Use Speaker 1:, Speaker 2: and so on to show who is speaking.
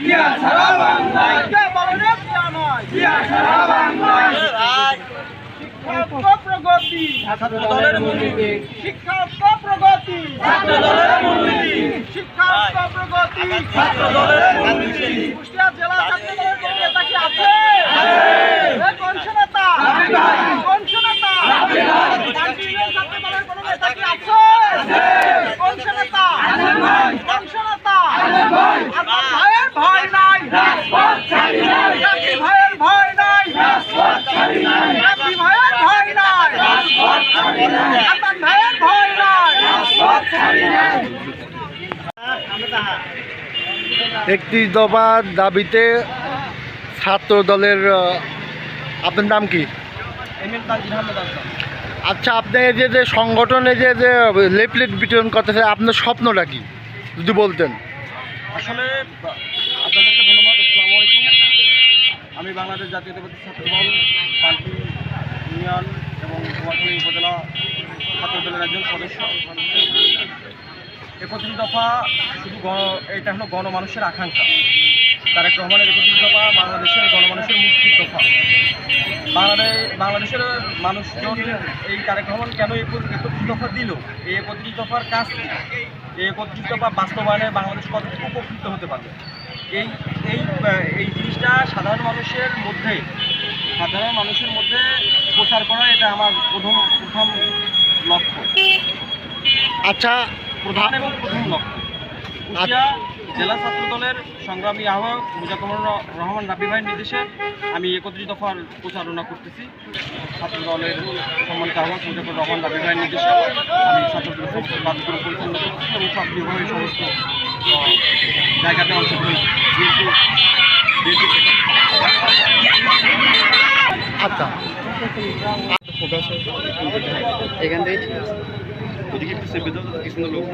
Speaker 1: জিয়া সারা বাংলায়
Speaker 2: কে বলনে
Speaker 1: জিয়া নয়। জিয়া সারা বাংলায়
Speaker 2: শিক্ষার্থ প্রগতি
Speaker 1: ছাত্র দলের মূলনীতি।
Speaker 2: শিক্ষার্থ প্রগতি ছাত্র দলের
Speaker 3: একত্রিশ দফার দাবিতে ছাত্র দলের আপনার নাম কি? আচ্ছা আপনি এই যে যে সংগঠনে যে যে লিফলেট বিতরণ করতেছে আপনার স্বপ্নটা কি? যদি বলতেন।
Speaker 2: আসলে আপনাদেরকে ধন্যবাদ আসসালামু আলাইকুম। আমি বাংলাদেশ জাতীয়তাবাদী ছাত্র দল পার্টি ইউনিয়ন এবং কুমারখালী উপজেলা ছাত্র দলের একজন সদস্য। একত্রিশ দফা শুধু গণ- এটা হলো গণমানুষের আকাঙ্ক্ষা। তারেক রহমানের একত্রিশ দফা, বাংলাদেশের গণমানুষের মুক্তির দফা। বাংলাদেশ বাংলাদেশের মানুষজন এই তারেক রহমান কেন একত্রিশ দফা দিল? এই একত্রিশ দফার কাজ? এই একত্রিশ দফা বাস্তবায়নে বাংলাদেশ কতটুকু উপকৃত হতে পারবে? এই এই এই জিনিসটা সাধারণ মানুষের মধ্যে, সাধারণ মানুষের মধ্যে প্রচার করা এটা আমার প্রথম প্রথম লক্ষ্য।
Speaker 3: আচ্ছা
Speaker 2: প্রধান এবং প্রথম লক্ষ্য। কুষ্টিয়া জেলা ছাত্র দলের সংগ্রামী আহ্বায়ক মুজাকুমুর রহমান রাবি ভাইয়ের নির্দেশে আমি একত্রিশ দফার প্রচারণা করতেছি। ছাত্র দলের সম্মানিত আহ্বায়ক মুজাকুর রহমান রাবি ভাইয়ের নির্দেশে আমি ছাত্র দলের সমস্ত কার্যক্রম পরিচালনা করতেছি এবং সব বিভাগের সমস্ত জায়গাতে অংশগ্রহণ
Speaker 3: আচ্ছা।
Speaker 1: এখান থেকে ঠিক আছে देखिए फिर से बेदल किस्म लोग